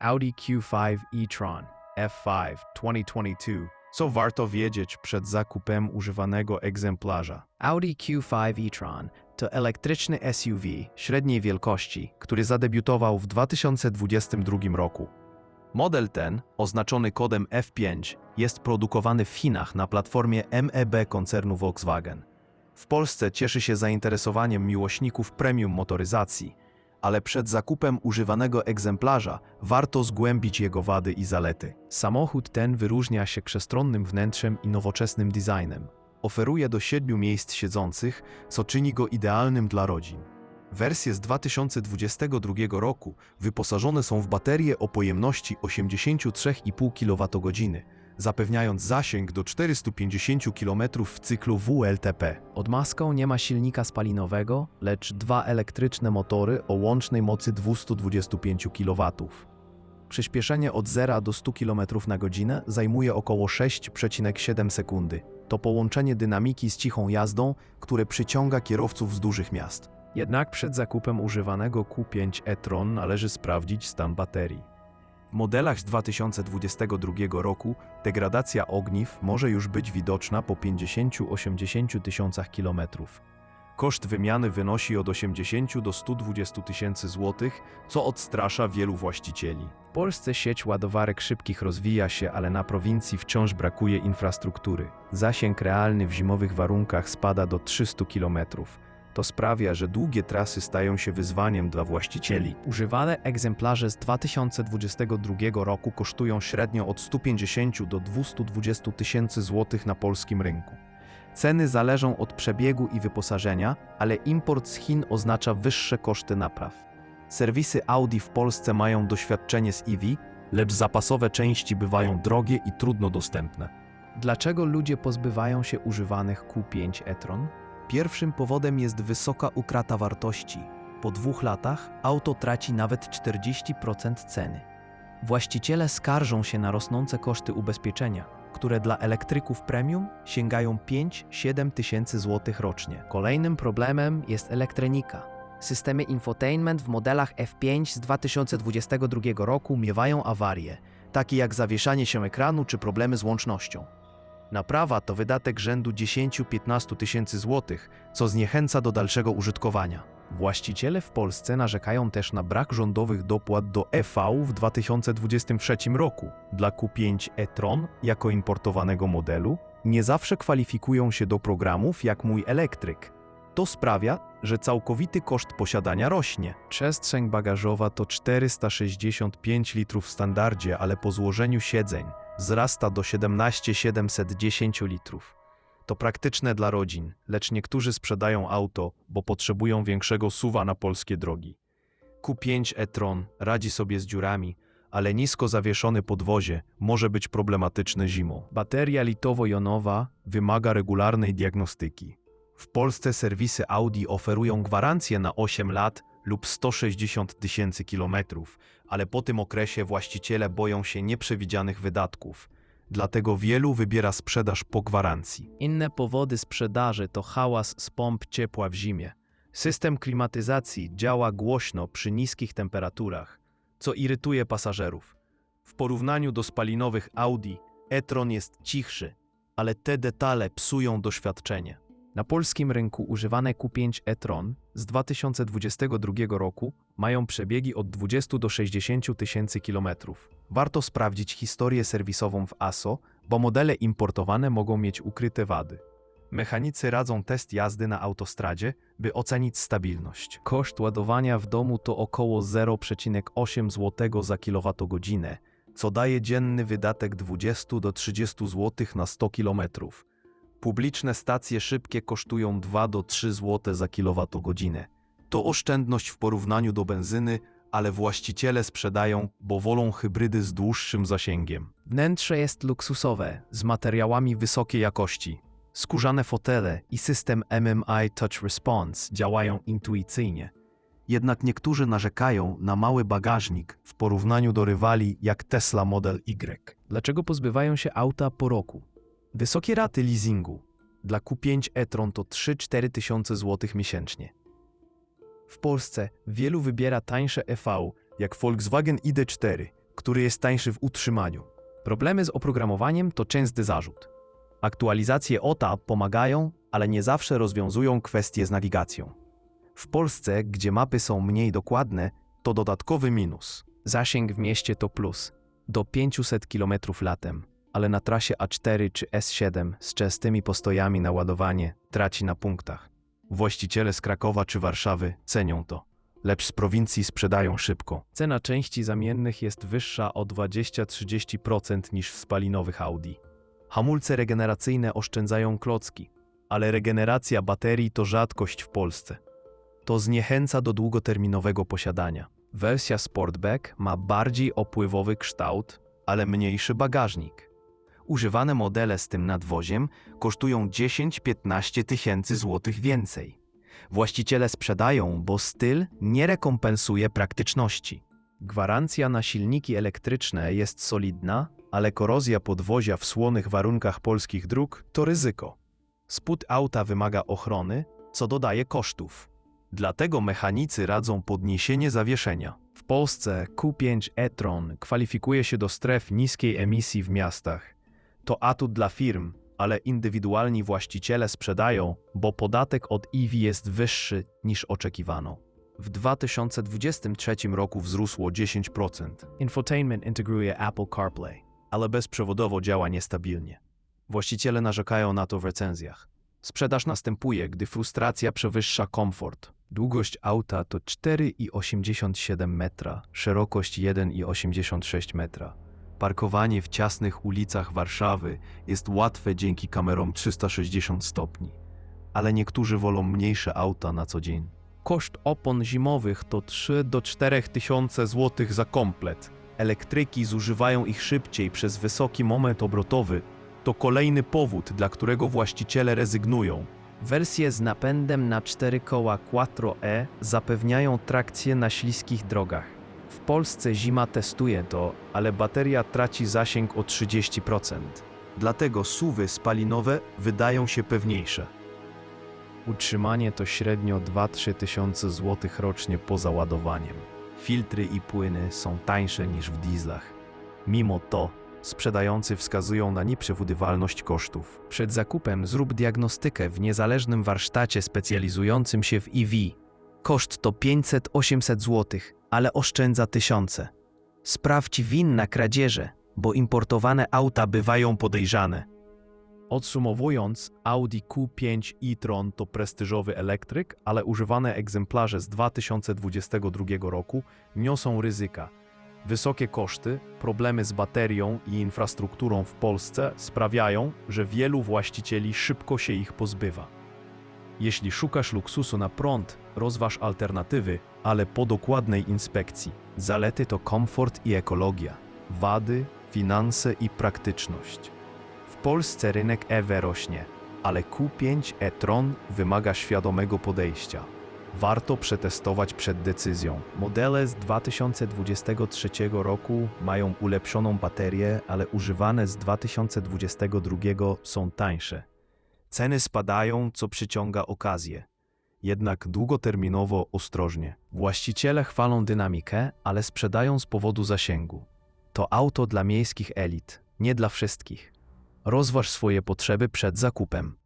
Audi Q5 e-tron F5 2022. Co warto wiedzieć przed zakupem używanego egzemplarza? Audi Q5 e-tron to elektryczny SUV średniej wielkości, który zadebiutował w 2022 roku. Model ten, oznaczony kodem F5, jest produkowany w Chinach na platformie MEB koncernu Volkswagen. W Polsce cieszy się zainteresowaniem miłośników premium motoryzacji, ale przed zakupem używanego egzemplarza warto zgłębić jego wady i zalety. Samochód ten wyróżnia się przestronnym wnętrzem i nowoczesnym designem. Oferuje do 7 miejsc siedzących, co czyni go idealnym dla rodzin. Wersje z 2022 roku wyposażone są w baterie o pojemności 83,5 kWh, zapewniając zasięg do 450 km w cyklu WLTP. Odmaską nie ma silnika spalinowego, lecz dwa elektryczne motory o łącznej mocy 225 kW. Przyspieszenie od 0 do 100 km na godzinę zajmuje około 6,7 sekundy. To połączenie dynamiki z cichą jazdą, które przyciąga kierowców z dużych miast. Jednak przed zakupem używanego Q5 e-tron należy sprawdzić stan baterii. Modelach z 2022 roku degradacja ogniw może już być widoczna po 50-80 tysiącach kilometrów. Koszt wymiany wynosi od 80 do 120 tysięcy złotych, co odstrasza wielu właścicieli. W Polsce sieć ładowarek szybkich rozwija się, ale na prowincji wciąż brakuje infrastruktury. Zasięg realny w zimowych warunkach spada do 300 kilometrów. To sprawia, że długie trasy stają się wyzwaniem dla właścicieli. Używane egzemplarze z 2022 roku kosztują średnio od 150 do 220 tysięcy złotych na polskim rynku. Ceny zależą od przebiegu i wyposażenia, ale import z Chin oznacza wyższe koszty napraw. Serwisy Audi w Polsce mają doświadczenie z EV, lecz zapasowe części bywają drogie i trudno dostępne. Dlaczego ludzie pozbywają się używanych Q5 e-tron? Pierwszym powodem jest wysoka utrata wartości. Po dwóch latach auto traci nawet 40% ceny. Właściciele skarżą się na rosnące koszty ubezpieczenia, które dla elektryków premium sięgają 5-7 tysięcy złotych rocznie. Kolejnym problemem jest elektronika. Systemy infotainment w modelach F5 z 2022 roku miewają awarie, takie jak zawieszanie się ekranu czy problemy z łącznością. Naprawa to wydatek rzędu 10-15 tysięcy złotych, co zniechęca do dalszego użytkowania. Właściciele w Polsce narzekają też na brak rządowych dopłat do EV w 2023 roku. Dla Q5 e-tron, jako importowanego modelu, nie zawsze kwalifikują się do programów jak mój elektryk. To sprawia, że całkowity koszt posiadania rośnie. Przestrzeń bagażowa to 465 litrów w standardzie, ale po złożeniu siedzeń wzrasta do 17 710 litrów. To praktyczne dla rodzin, lecz niektórzy sprzedają auto, bo potrzebują większego suwa na polskie drogi. Q5 e-tron radzi sobie z dziurami, ale nisko zawieszony podwozie może być problematyczny zimą. Bateria litowo-jonowa wymaga regularnej diagnostyki. W Polsce serwisy Audi oferują gwarancję na 8 lat lub 160 tysięcy kilometrów, ale po tym okresie właściciele boją się nieprzewidzianych wydatków. Dlatego wielu wybiera sprzedaż po gwarancji. Inne powody sprzedaży to hałas z pomp ciepła w zimie. System klimatyzacji działa głośno przy niskich temperaturach, co irytuje pasażerów. W porównaniu do spalinowych Audi, e-tron jest cichszy, ale te detale psują doświadczenie. Na polskim rynku używane Q5 e-tron z 2022 roku mają przebiegi od 20 do 60 tysięcy kilometrów. Warto sprawdzić historię serwisową w ASO, bo modele importowane mogą mieć ukryte wady. Mechanicy radzą test jazdy na autostradzie, by ocenić stabilność. Koszt ładowania w domu to około 0,8 zł za kWh, co daje dzienny wydatek 20 do 30 zł na 100 km. Publiczne stacje szybkie kosztują 2 do 3 zł za kilowatogodzinę. To oszczędność w porównaniu do benzyny, ale właściciele sprzedają, bo wolą hybrydy z dłuższym zasięgiem. Wnętrze jest luksusowe, z materiałami wysokiej jakości. Skórzane fotele i system MMI Touch Response działają intuicyjnie. Jednak niektórzy narzekają na mały bagażnik w porównaniu do rywali jak Tesla Model Y. Dlaczego pozbywają się auta po roku? Wysokie raty leasingu dla Q5 e-tron to 3-4 tysiące złotych miesięcznie. W Polsce wielu wybiera tańsze EV, jak Volkswagen ID4, który jest tańszy w utrzymaniu. Problemy z oprogramowaniem to częsty zarzut. Aktualizacje OTA pomagają, ale nie zawsze rozwiązują kwestie z nawigacją. W Polsce, gdzie mapy są mniej dokładne, to dodatkowy minus. Zasięg w mieście to plus, do 500 km latem, ale na trasie A4 czy S7 z częstymi postojami na ładowanie traci na punktach. Właściciele z Krakowa czy Warszawy cenią to, lecz z prowincji sprzedają szybko. Cena części zamiennych jest wyższa o 20-30% niż w spalinowych Audi. Hamulce regeneracyjne oszczędzają klocki, ale regeneracja baterii to rzadkość w Polsce. To zniechęca do długoterminowego posiadania. Wersja Sportback ma bardziej opływowy kształt, ale mniejszy bagażnik. Używane modele z tym nadwoziem kosztują 10-15 tysięcy złotych więcej. Właściciele sprzedają, bo styl nie rekompensuje praktyczności. Gwarancja na silniki elektryczne jest solidna, ale korozja podwozia w słonych warunkach polskich dróg to ryzyko. Spód auta wymaga ochrony, co dodaje kosztów. Dlatego mechanicy radzą podniesienie zawieszenia. W Polsce Q5 e-tron kwalifikuje się do stref niskiej emisji w miastach. To atut dla firm, ale indywidualni właściciele sprzedają, bo podatek od EV jest wyższy niż oczekiwano. W 2023 roku wzrósło 10%. Infotainment integruje Apple CarPlay, ale bezprzewodowo działa niestabilnie. Właściciele narzekają na to w recenzjach. Sprzedaż następuje, gdy frustracja przewyższa komfort. Długość auta to 4,87 metra, szerokość 1,86 metra. Parkowanie w ciasnych ulicach Warszawy jest łatwe dzięki kamerom 360 stopni, ale niektórzy wolą mniejsze auta na co dzień. Koszt opon zimowych to 3 do 4 tysiące złotych za komplet. Elektryki zużywają ich szybciej przez wysoki moment obrotowy. To kolejny powód, dla którego właściciele rezygnują. Wersje z napędem na 4 koła Quattro-e zapewniają trakcję na śliskich drogach. W Polsce zima testuje to, ale bateria traci zasięg o 30%. Dlatego suwy spalinowe wydają się pewniejsze. Utrzymanie to średnio 2-3 tysiące złotych rocznie poza ładowaniem. Filtry i płyny są tańsze niż w dieslach. Mimo to sprzedający wskazują na nieprzewidywalność kosztów. Przed zakupem zrób diagnostykę w niezależnym warsztacie specjalizującym się w EV. Koszt to 500-800 zł, ale oszczędza tysiące. Sprawdź win na kradzieże, bo importowane auta bywają podejrzane. Odsumowując, Audi Q5 e-tron to prestiżowy elektryk, ale używane egzemplarze z 2022 roku niosą ryzyka. Wysokie koszty, problemy z baterią i infrastrukturą w Polsce sprawiają, że wielu właścicieli szybko się ich pozbywa. Jeśli szukasz luksusu na prąd, rozważ alternatywy, ale po dokładnej inspekcji. Zalety to komfort i ekologia, wady, finanse i praktyczność. W Polsce rynek EV rośnie, ale Q5 e-tron wymaga świadomego podejścia. Warto przetestować przed decyzją. Modele z 2023 roku mają ulepszoną baterię, ale używane z 2022 są tańsze. Ceny spadają, co przyciąga okazję. Jednak długoterminowo ostrożnie. Właściciele chwalą dynamikę, ale sprzedają z powodu zasięgu. To auto dla miejskich elit, nie dla wszystkich. Rozważ swoje potrzeby przed zakupem.